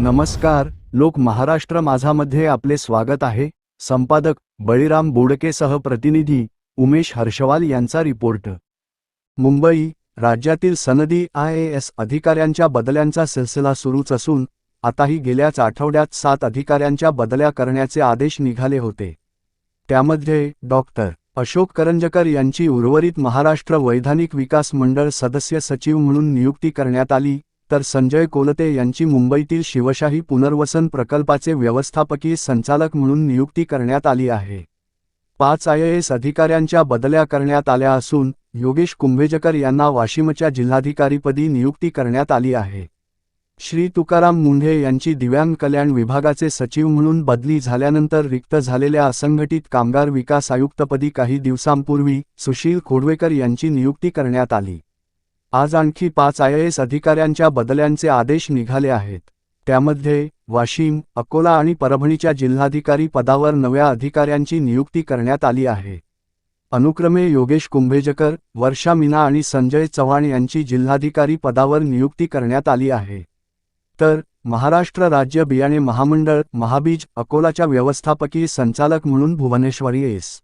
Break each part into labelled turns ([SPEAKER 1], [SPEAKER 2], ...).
[SPEAKER 1] नमस्कार लोक महाराष्ट्र माझामध्ये आपले स्वागत आहे. संपादक बळीराम बोडकेसह प्रतिनिधी उमेश हर्षवाल यांचा रिपोर्ट. मुंबई राज्यातील सनदी आय ए एस अधिकाऱ्यांच्या बदल्यांचा सिलसिला सुरूच असून आताही गेल्याच आठवड्यात सात अधिकाऱ्यांच्या बदल्या करण्याचे आदेश निघाले होते. त्यामध्ये डॉक्टर अशोक करंजकर यांची उर्वरित महाराष्ट्र वैधानिक विकास मंडळ सदस्य सचिव म्हणून नियुक्ती करण्यात आली तर संजय कोलते यांची मुंबईतील शिवशाही पुनर्वसन प्रकल्पाचे व्यवस्थापकीय संचालक म्हणून नियुक्ती करण्यात आली आहे. पाच आय एस अधिकाऱ्यांच्या बदल्या करण्यात आल्या असून योगेश कुंभेजकर यांना वाशिमच्या जिल्हाधिकारीपदी नियुक्ती करण्यात आली आहे. श्री तुकाराम मुंढे यांची दिव्यांग कल्याण विभागाचे सचिव म्हणून बदली झाल्यानंतर रिक्त झालेल्या असंघटित कामगार विकास आयुक्तपदी काही दिवसांपूर्वी सुशील खोडवेकर यांची नियुक्ती करण्यात आली. आज आणखी पाच आय एस अधिकाऱ्यांच्या बदल्यांचे आदेश निघाले आहेत. त्यामध्ये वाशिम अकोला आणि परभणीच्या जिल्हाधिकारी पदावर नव्या अधिकाऱ्यांची नियुक्ती करण्यात आली आहे. अनुक्रमे योगेश कुंभेजकर वर्षा मीना आणि संजय चव्हाण यांची जिल्हाधिकारी पदावर नियुक्ती करण्यात आली आहे. तर महाराष्ट्र राज्य बियाणे महामंडळ महाबीज अकोलाच्या व्यवस्थापकीय संचालक म्हणून भुवनेश्वरी एस.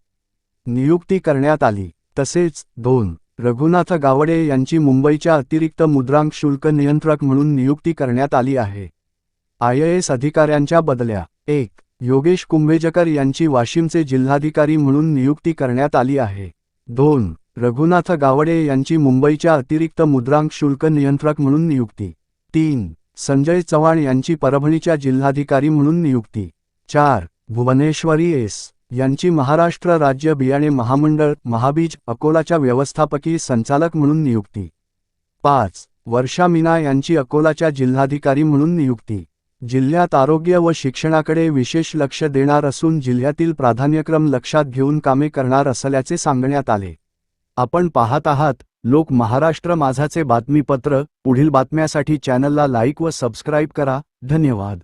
[SPEAKER 1] नियुक्ती करण्यात आली. तसेच दोन रघुनाथ गावडे यांची मुंबईच्या अतिरिक्त मुद्रांक शुल्क नियंत्रक म्हणून नियुक्ती करण्यात आली आहे. आय एस अधिकाऱ्यांच्या बदल्या एक योगेश कुंभेजकर यांची वाशिमचे जिल्हाधिकारी म्हणून नियुक्ती करण्यात आली आहे. दोन रघुनाथ गावडे यांची मुंबईच्या अतिरिक्त मुद्रांक शुल्क नियंत्रक म्हणून नियुक्ती. तीन संजय चव्हाण यांची परभणीच्या जिल्हाधिकारी म्हणून नियुक्ती. चार भुवनेश्वरी एस. यांची महाराष्ट्र राज्य बियाणे महामंडळ महाबीज अकोलाच्या व्यवस्थापकीय संचालक म्हणून नियुक्ती. पाच. वर्षा मीना यांची अकोलाच्या जिल्हाधिकारी म्हणून नियुक्ती. जिल्ह्यात आरोग्य व शिक्षणाकडे विशेष लक्ष देणार असून जिल्ह्यातील प्राधान्यक्रम लक्षात घेऊन कामे करणार असल्याचे सांगण्यात आले. आपण पाहत आहात लोक महाराष्ट्र माझाचे बातमीपत्र पुढील बातम्यासाठी चॅनलला लाईक व सबस्क्राईब करा. धन्यवाद.